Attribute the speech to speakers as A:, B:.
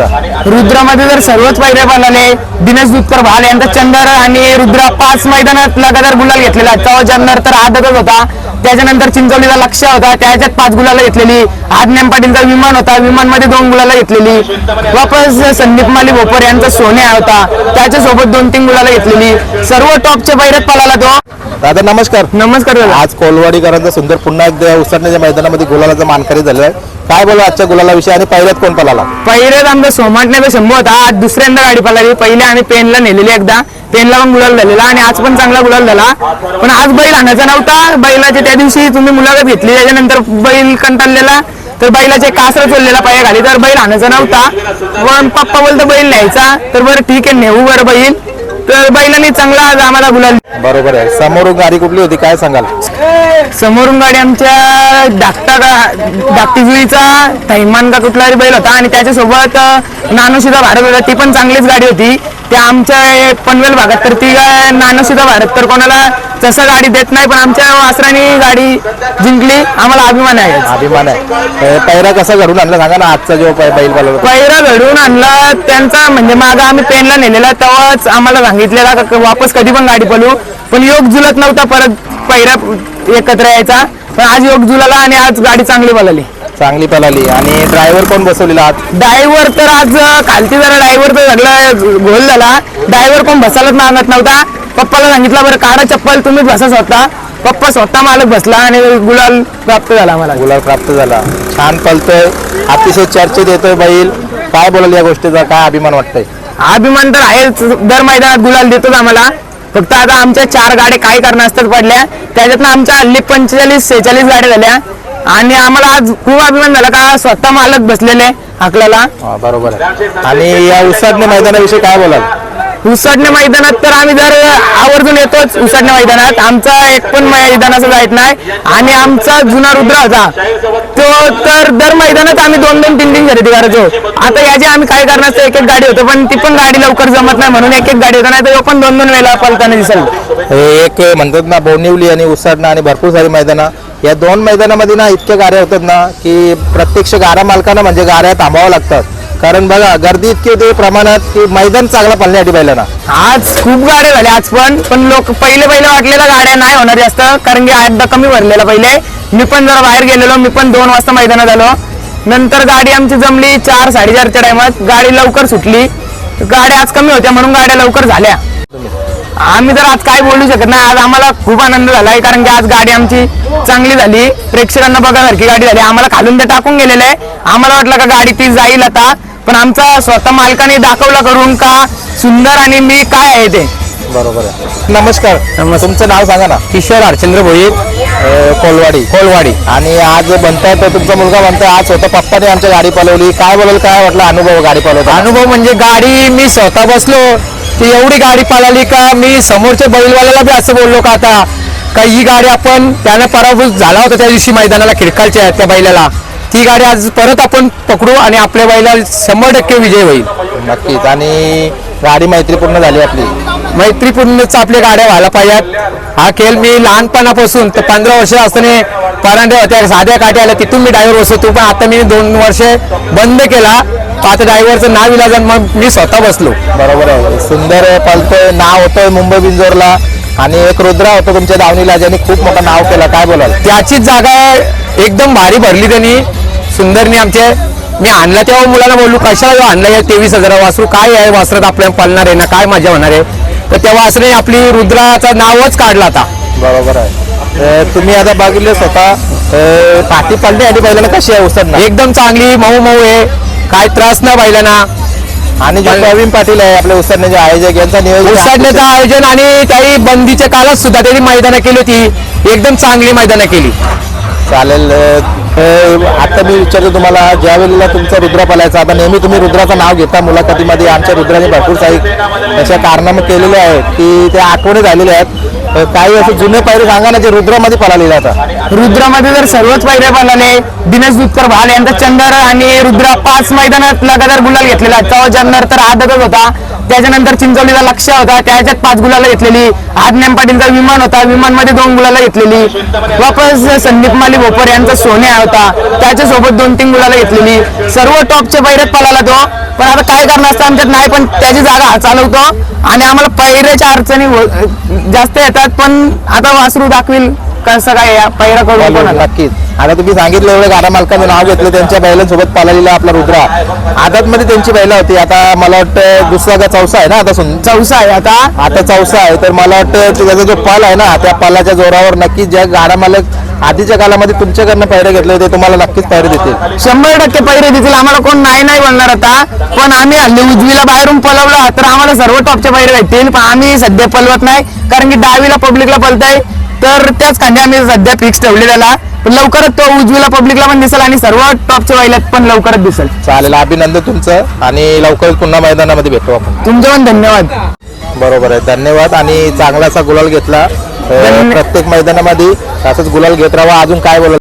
A: रुद्रामध्ये जर सर्वच पायऱ्या बनवले दिनेश दुधकर भाल यांचा चंदर आणि रुद्रा पाच मैदानात लगातार गुलाल घेतलेला चव्हाजांवर तर आदतच होता. त्याच्यानंतर चिंचवलीचा लक्ष होता. त्याच्यात पाच गुलाला घेतलेली. आज्ञान पाटीलचा विमान होता. विमानमध्ये दोन गुलाला घेतलेली. वापस संदीप माली भोपर यांचा सोन्या होता. त्याच्यासोबत दोन तीन गुलाला घेतलेली. सर्व टॉपच्या पायऱ्यात पळाला तो.
B: दादा नमस्कार.
A: नमस्कार.
B: आज कोलवाडीकरांचा सुंदर पुन्हा एकदा उसरण्याच्या मैदानामध्ये गुलालाचा मानकरी झालेला आहे काय बोलू आजच्या गुलालाविषयी आणि पहिल्यात कोण पळाला
A: पहिल्याच आमचा सोमाटण्याचा शंभू होता. आज दुसऱ्यांदा गाडी पळाली. पहिले आम्ही पेनला नेलेली एकदा. पेनला पण गुलाल झालेला आणि आज पण चांगला गुलाल झाला. पण आज बैल आणायचा नव्हता. बैलाच्या त्या दिवशी तुम्ही मुलाखत घेतली त्याच्यानंतर बैल कंटाळलेला. तर बैलाचे कासरा चोरलेला पाया खाली. तर बैल आणायचा नव्हता. पण पप्पा बोलतो बैल न्यायचा. तर बरं ठीक आहे नेऊ बरं बैल. तर बैलांनी चांगला आज आम्हाला गुलाल
B: बरोबर आहे. समोरून गाडी कुठली होती? काय सांगाल?
A: समोरून गाडी आमच्या धाकटा जुईचा थैमान का कुठला बैल होता आणि त्याच्यासोबत नानोशिदा भारत होता. ती पण चांगलीच गाडी होती. त्या आमच्या पनवेल भागात तर ती काय नानोशिदा भारत तर कोणाला तसं गाडी देत नाही पण आमच्या वासराने गाडी जिंकली. आम्हाला अभिमान आहे.
B: अभिमान आहे. पहिला कसा घडून आणला? सांगा ना आजचा जो बैल पळाला
A: पहिरा घडवून आणला. त्यांचा म्हणजे मागा आम्ही पेनला नेलेला तेव्हाच आम्हाला सांगितलेला वापस कधी पण गाडी पळू. पण योग जुलत नव्हता परत पहिरा एकत्र यायचा. पण आज योग जुलाला आणि आज गाडी चांगली पळाली.
B: चांगली पळाली. आणि ड्रायव्हर कोण बसवलेला आज
A: ड्रायव्हर तर आज खालती जरा ड्रायव्हर तर सगळं घोल झाला. ड्रायव्हर कोण बसायलाच मागत नव्हता. पप्पाला सांगितलं बरं काढा चप्पल तुम्हीच बसा स्वतः. पप्पा स्वतः मालक बसला आणि गुलाल प्राप्त झाला मला
B: गुलाल प्राप्त झाला. छान पळतोय. अतिशय चर्चेत येतोय बैल. काय बोलाल या गोष्टीचा? काय अभिमान वाटतंय?
A: अभिमान तर आहेच. दर मैदानात गुलाल देतोच आम्हाला. फक्त आता आमच्या चार गाड्या काय कारणास्तव पडल्या. त्याच्यातनं आमच्या हल्ली पंचेचाळीस सेहेचाळीस गाड्या झाल्या. आणि आम्हाला आज खूप अभिमान झाला का स्वतः मालक बसलेले
B: हाकल्याला. बरोबर आहे. आणि या उसाडणे मैदानाविषयी काय बोलाल?
A: उसडणे मैदानात तर आम्ही जर आवर्जून येतोच उसडणे मैदानात. आमचा एक पण मैदान असं जायत नाही. आणि आमचा जुना रुद्र होता तो तर दर मैदानात आम्ही दोन दोन तीन तीन खरेदी करायचो. आता याची आम्ही काय करणार एक एक गाडी होतो पण ती पण गाडी लवकर जमत नाही म्हणून एक एक गाडी होतं नाही तर पण दोन दोन वेळेला पलताना दिसेल.
B: हे एक म्हणतात ना बोनिवली आणि उसडणं आणि भरपूर सारी मैदानं. या दोन मैदानामध्ये ना इतक्या गाऱ्या होतात ना की प्रत्यक्ष गारा मालकांना म्हणजे गाऱ्या थांबावं लागतात. कारण बघा गर्दी इतकी होते प्रमाणात की मैदान चांगला पळण्यासाठी बैलांना
A: आज खूप गाड्या झाल्या आज पण. पण लोक पहिले पहिले वाटलेल्या गाड्या नाही होणार जास्त कारण की अड्डा कमी भरलेला पहिले. मी पण जरा बाहेर गेलेलो मी पण दोन वाजता मैदानात आलो. नंतर गाडी आमची जमली चार साडेचारच्या टायमात. गाडी लवकर सुटली. गाड्या आज कमी होत्या म्हणून गाड्या लवकर झाल्या. आम्ही तर आज काय बोलू शकत नाही. आज आम्हाला खूप आनंद झाला आहे कारण की आज गाडी आमची चांगली झाली. प्रेक्षकांना बघासारखी गाडी झाली. आम्हाला खालून ते टाकून गेलेलं आहे. आम्हाला वाटलं का गाडी ती जाईल आता. पण आमचा स्वतः मालकाने दाखवला करून का सुंदर आणि मी काय आहे ते?
B: बरोबर आहे. नमस्कार. तुमचं नाव सांगा ना.
A: किशोर हरचंद्र भोईर.
B: कोलवाडी. कोलवाडी. आणि आज बनताय तर तुमचा मुलगा म्हणतोय आज स्वतः पप्पाने आमच्या गाडी पळवली काय बोलाल काय वाटलं अनुभव गाडी पळवता
A: अनुभव म्हणजे गाडी मी स्वतः बसलो. की एवढी गाडी पळाली का मी समोरच्या बैलवाल्याला बी असं बोललो का आता? का ही गाडी आपण त्यानं पराभूत झाला होता त्या दिवशी मैदानाला खिडकालच्या त्या बैलाला. ती गाडी आज परत आपण पकडू आणि आपल्या बैलाला शंभर टक्के विजय होईल.
B: नक्कीच. आणि गाडी मैत्रीपूर्ण झाली आपली
A: मैत्रीपूर्णच आपल्या गाड्या व्हायला पाहिजेत हा खेळ मी लहानपणापासून तर पंधरा वर्ष असताना परांड्या होत्या साध्या काट्या आल्या तिथून मी ड्रायव्हर बसवतो पण आता मी दोन वर्ष बंद केला. आता ड्रायव्हरचं नाव इलाजन मग मी स्वतः बसलो.
B: बरोबर आहे. सुंदर पळतोय नाव होतंय मुंबई बिंजोरला. आणि एक रुद्रा होतो तुमच्या दावणीला ज्यांनी खूप मोठं नाव केलं. काय बोलाल?
A: त्याचीच जागा एकदम भारी भरली त्यांनी. सुंदरनी आमचे मी आणला तेव्हा मुलाला बोललो कशाला आणला या तेवीस हजार? वासरू काय आहे? वासरात आपल्याला पळणार आहे ना? काय मजा होणार आहे? तर त्या वासराने आपली रुद्राचं नावच काढलं आता.
B: बरोबर आहे. तुम्ही आता बघितले स्वतः पाठी पडली आणि बैलाला कशी आहे उसडणं
A: एकदम चांगली मऊ मऊ आहे. काय त्रास नाही बैलांना.
B: आणि जे प्रवीण पाटील आहे आपले उसडण्याचे आयोजक यांचा नियोजन
A: उसाडण्याचं आयोजन आणि त्याही बंदीच्या काळात सुद्धा त्यांनी मैदानं केली होती. एकदम चांगली मैदानं केली.
B: चालेल आता मी विचारतो तुम्हाला ज्या वेळेला तुमचा रुद्रा पलायचा आता नेहमी तुम्ही रुद्राचं नाव घेता मुलाखतीमध्ये आमच्या रुद्राने भरपूर काही अशा कारनामे केलेले आहेत की त्या आठवणी झालेल्या आहेत. काही असे जुने पायरे सांगा ना जे रुद्रामध्ये पळालेले आता.
A: रुद्रामध्ये जर सर्वच पायऱ्या पळाले दिनेश दुधकर भाल यांचा चंदर आणि रुद्रा पाच मैदानात लगातार गुलाल घेतलेला चंदर तर आदतच होता त्याच्यानंतर चिंचवलीचा लक्ष होता त्याच्यात पाच गुलाला घेतलेली. आज्ञान पाटीलचा विमान होता विमानमध्ये दोन गुलाला घेतलेली. वापस संदीप माली भोपर यांचा सोन्या होता त्याच्यासोबत दोन तीन गुलाला घेतलेली. सर्व टॉपच्या पायऱ्यात पळाला तो. पण आमच्यात नाही पण त्याची जागा चालवतो. आणि आम्हाला पैऱ्याच्या अडचणी जास्त येतात पण आता वासरू दाखवील. कसं काय या पैरा करून
B: चालेल,
A: कोणाला
B: नक्कीच. आता तुम्ही सांगितलं एवढं गाडा मालकाचं नाव घेतलं त्यांच्या बैलांसोबत पाळलेला आपला रुद्रा. आदत मध्ये त्यांची बैला होती. आता मला वाटतं दुसरा का चौसा आहे ना आता सुन
A: चौसा आहे आता.
B: आता चौसा आहे. तर मला वाटतं ते त्याचा जो पाल आहे ना त्या पालाच्या जोरावर नक्कीच ज्या गाडा मालक आधीच्या काळामध्ये तुमच्याकडनं पैरे घेतले होते तुम्हाला नक्कीच पैरे देतील.
A: शंभर टक्के पैरे देतील. आम्हाला कोण नाही नाही बोलणार आता. पण आम्ही हल्ली उजवीला बाहेरून पलवलं तर आम्हाला सर्व टॉपचे पैरे भेटतील. पण आम्ही सध्या पलवत नाही. कारण की डावीला पब्लिकला पलताय. तर त्याच खांदे आम्ही सध्या फिक्स ठेवले त्याला पण लवकरच तो उजवीला पब्लिकला पण दिसेल आणि सर्व टॉपच्या बैलात पण लवकरच दिसेल.
B: चालेल अभिनंदन तुमचं. आणि लवकरच पुन्हा मैदानामध्ये भेटू आपण.
A: तुमचे पण धन्यवाद.
B: बरोबर आहे. धन्यवाद. आणि चांगला असा गुलाल घेतला.
A: धन्य-
B: प्रत्येक मैदानामध्ये असंच गुलाल घेत राहा अजून काय बोला